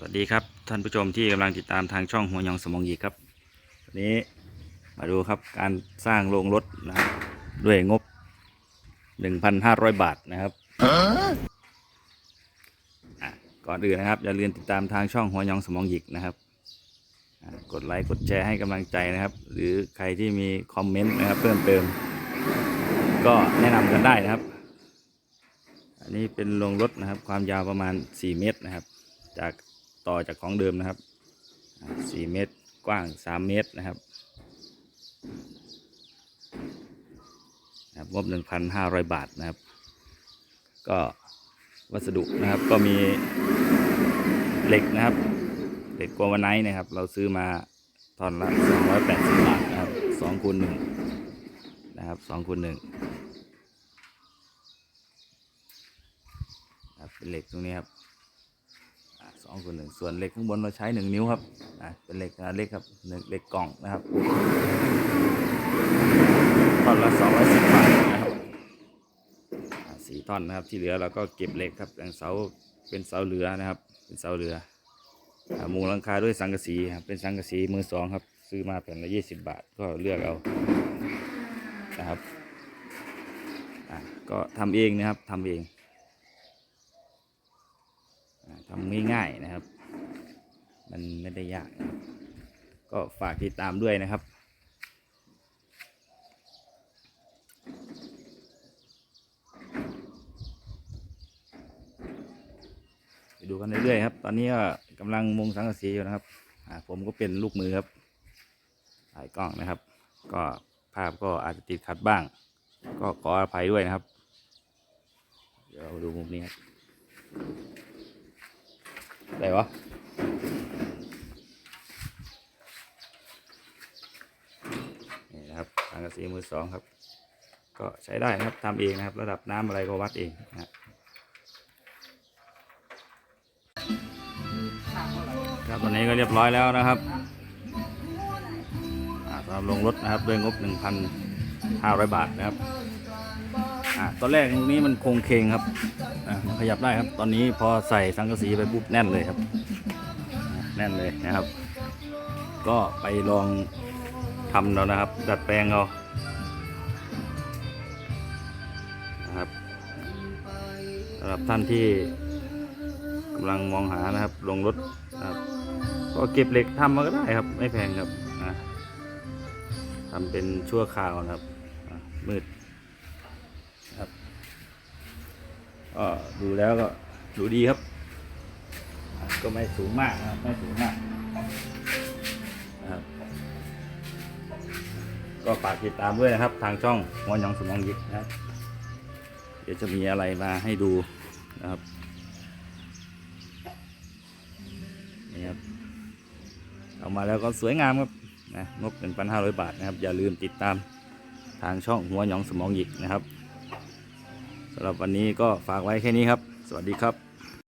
สวัสดีครับท่านผู้ชมที่กำลังติดตามทางช่องหัวยองสมองหยิกครับวันนี้มาดูครับการสร้างโรงรถนะครับด้วยงบ 1,500 บาทนะครับก่อนอื่นนะครับ อย่าลืมติดตามทางช่องหัวยองสมองหยิกนะครับกดไลค์กดแชร์ให้กำลังใจนะครับ หรือใครที่มีคอมเมนต์นะครับเพิ่มเติม ก็แนะนำกันได้นะครับ อันนี้เป็นโรงรถนะครับ ความยาวประมาณ 4 เมตรนะครับ จาก ต่อจากของเดิมนะครับอ่า4เมตรกว้าง3เมตรนะครับนะครับงบ1,500บาทนะครับ ก็วัสดุนะครับก็มีเหล็กนะครับเหล็กกัววาไนท์นะครับ เราซื้อมาตอนละ280บาทนะครับ2คูณ1นะครับ2คูณ1ครับเป็นเหล็กตรงนี้ครับ อ่าสองคูณหนึ่งส่วนเหล็กข้างบนเราใช้หนึ่งนิ้วครับอ่าเป็นเหล็กขนาดเล็กครับหนึ่งเหล็กกล่องนะครับท่อนละสองร้อยสิบบาทนะครับสี่ท่อนนะครับที่เหลือเราก็เก็บเหล็กครับอย่างเสาเป็นเสาเรือนะครับ เป็นเสาเรือมุงหลังคาด้วยสังกะสีครับเป็นสังกะสีมือสองครับ ซื้อมาแผ่นละยี่สิบบาทก็เลือกเอานะครับก็ทำเองนะครับทำเอง ทำง่ายๆนะครับ มันไม่ได้ยาก ก็ฝากติดตามด้วยนะครับ ไปดูกันเรื่อยๆครับ ตอนนี้ก็กำลังมุงสังกะสีอยู่นะครับผมก็เป็นลูกมือครับถ่ายกล้องนะครับ ก็ภาพก็อาจจะติดขัดบ้าง ก็ขออภัยด้วยนะครับ เดี๋ยวดูมุมนี้ครับ ได้วะนี่นะครับทางกระสีมือสองครับ ก็ใช้ได้นะครับทำเองนะครับ ระดับน้ำอะไรก็วัดเองนะครับตอนนี้ก็เรียบร้อยแล้วนะครับสำหรับลงรถนะครับด้วยงบ 1,500 บาทนะครับอตอนแรกตรงนี้มันโคงเคงครับ อ่ามันขยับได้ครับ ตอนนี้พอใส่สังกะสีไปปุ๊บแน่นเลยครับ แน่นเลยนะครับ ก็ไปลองทำเรานะครับ ดัดแปลงเอานะครับสำหรับท่านที่กำลังมองหานะครับ ลงรถนะครับก็เก็บเหล็กทำมาก็ได้ครับ ไม่แพงครับนะทำเป็นชั่วคราวนะครับมืดนะครับ ก็ดูแล้วก็ดูดีครับ ก็ไม่สูงมากนะครับ ไม่สูงมากนะครับ ก็ฝากติดตามด้วยนะครับ ทางช่องหัวหยองสมองยิกนะครับ เดี๋ยวจะมีอะไรมาให้ดูนะครับนี่ครับเอามาแล้วก็สวยงามครับนะงบ1,500บาทนะครับ อย่าลืมติดตามทางช่องหัวหยองสมองหยิกนะครับ สำหรับวันนี้ก็ฝากไว้แค่นี้ครับ สวัสดีครับ